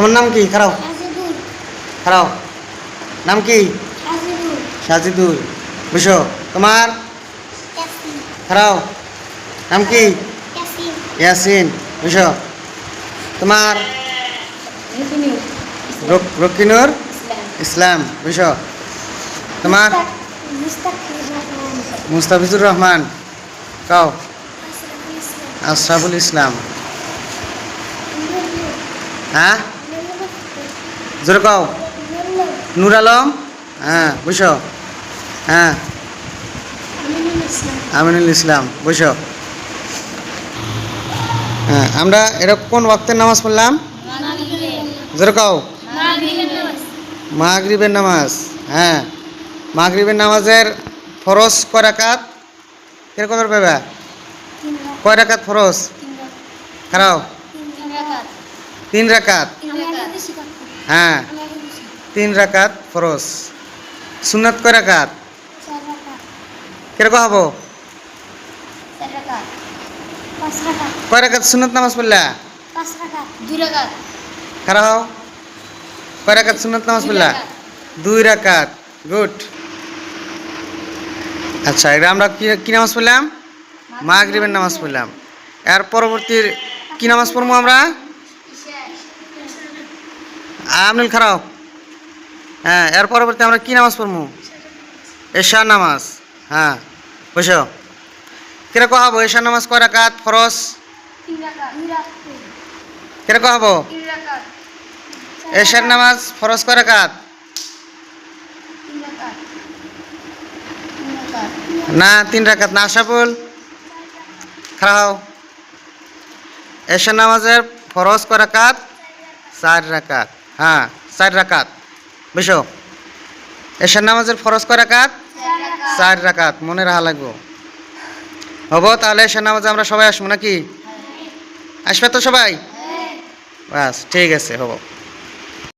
তোমার নাম কি? খারাও খারাও নাম কি? সাজিদুল। বুঝো তোমার? খারাও নাম কি? ইয়াসিন। ইয়াসিন। বুঝো তোমার? রক- রকিনুর? ইসলাম। বুঝো তোমার? মুস্তাফিজুর রহমান। কাও। আশরাফুল ইসলাম। হ্যাঁ? জোরে কাও। নূর আলম? হ্যাঁ বুঝো হ্যাঁ। আমিনুল ইসলাম বুঝো হ্যাঁ আমরা এরকম কোন ওয়াক্তের নামাজ পড়লাম? জোরে কাও। মাগরিবের নামাজ। হ্যাঁ। মাগরিবের নামাজের ফরজ কয় রাকাত? কীরকম করে পাবা কয় রাকাত ফরজ? তিন খারাও। তিন রাকাত। হ্যাঁ। তিন রাকাত ফরজ। সুন্নাত কয় রাকাত? কীরকম হব? কয় রাকাত সুন্নাত নামাজ পড়লা? খারাপ হও। কয় রাকাত সুন্নাত নামাজ পড়লা? দুই রাকাত। গুড। আচ্ছা এটা আমরা কি কি নামাজ পড়লাম? মাগরিবের নামাজ পড়লাম। এর পরবর্তী কি নামাজ পড়ব আমরা? আমনুল খারাপ। হ্যাঁ এর পরবর্তী আমরা কি নামাজ পড়ব? এশার নামাজ। হ্যাঁ বুঝো কীরকম হব? এশার নামাজ কয় রাকাত রাকাত কীরকম হব? এশার নামাজ ফরজ কয় রাকাত? না, তিন রাকাত। না আশাফুল খারাও এশার নামাজের ফরজ কয় রাকাত? চার রাকাত। হ্যাঁ চার রাকাত। বুঝো এশার নামাজের ফরজ কয় রাকাত? চার রাকাত, মনে রাখা লাগবো। হব, তাহলে এশার নামাজে আমরা সবাই আসব নাকি? আসবে তো সবাই? বাস, ঠিক আছে, হব।